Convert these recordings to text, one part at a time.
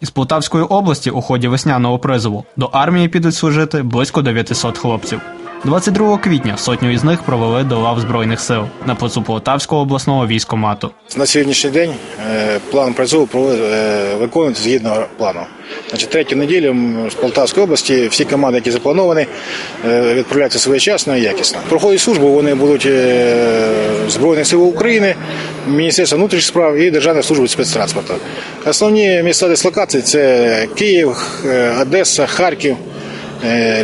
Із Полтавської області у ході весняного призову до армії підуть служити близько 900 хлопців. 22 квітня сотню із них провели до лав Збройних сил на плацу Полтавського обласного військомату. На сьогоднішній день е, план призову е, виконується згідно плану. Значить, третю неділю з Полтавської області всі команди, які заплановані, е, відправляються своєчасно і якісно. Проходять службу вони будуть е, Збройних сил України, Міністерство внутрішніх справ і Державна служба спецтранспорту. Основні міста дислокації це Київ, Одеса, Харків,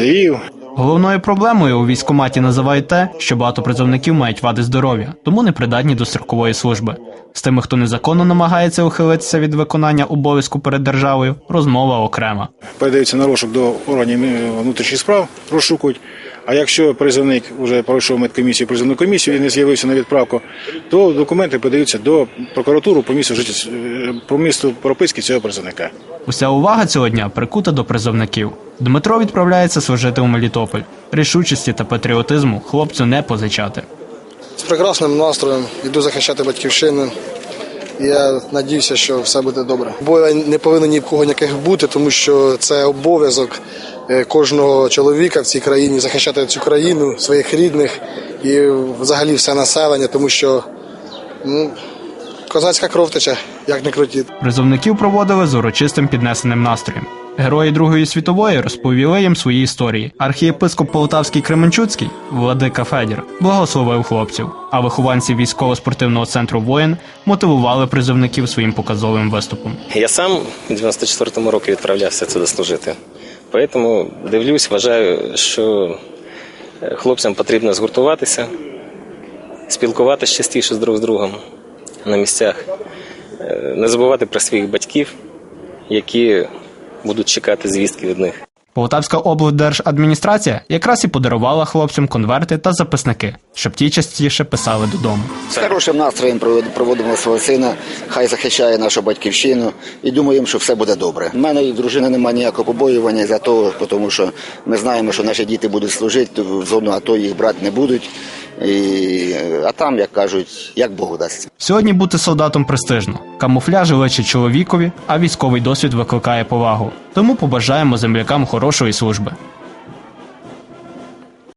Львів. Головною проблемою у військкоматі називають те, що багато призовників мають вади здоров'я, тому не придатні до строкової служби. З тими, хто незаконно намагається ухилитися від виконання обов'язку перед державою, розмова окрема. передаються на розшук до органів е, внутрішніх справ, розшукують. А якщо призовник вже пройшов медкомісію, призовну комісію і не з'явився на відправку, то документи подаються до прокуратури по місту житті, е, по місту прописки цього призовника. Уся увага цього дня прикута до призовників. Дмитро відправляється служити у Мелітополь. Рішучості та патріотизму хлопцю не позичати. З прекрасним настроєм йду захищати батьківщину. Я надіюся, що все буде добре. Бою не повинен ні в кого ніяких бути, тому що це обов'язок е, кожного чоловіка в цій країні захищати цю країну, своїх рідних і взагалі все населення, тому що ну, козацька кров тече, як не крутіть. Призовників проводили з урочистим піднесеним настроєм. Герої Другої світової розповіли їм свої історії. Архієпископ Полтавський Кременчуцький, владика Федір, благословив хлопців, а вихованці військово-спортивного центру воїн мотивували призовників своїм показовим виступом. Я сам у 94-му році відправлявся сюди служити. Тому дивлюсь, вважаю, що е, хлопцям потрібно згуртуватися, спілкуватися частіше з друг з другом на місцях, Е, не забувати про своїх батьків, які будуть чекати звістки від них. Полтавська облдержадміністрація якраз і подарувала хлопцям конверти та записники, щоб ті частіше писали додому. З хорошим настроєм проводимо свого сина, хай захищає нашу батьківщину і думаємо, що все буде добре. У мене і в дружини немає ніякого побоювання за того, тому що ми знаємо, що наші діти будуть служити в зону АТО, їх брати не будуть. І, а там, як кажуть, як Богу дасть. Сьогодні бути солдатом престижно. Камуфляжі личить чоловікові, а військовий досвід викликає повагу. Тому побажаємо землякам хорошої служби.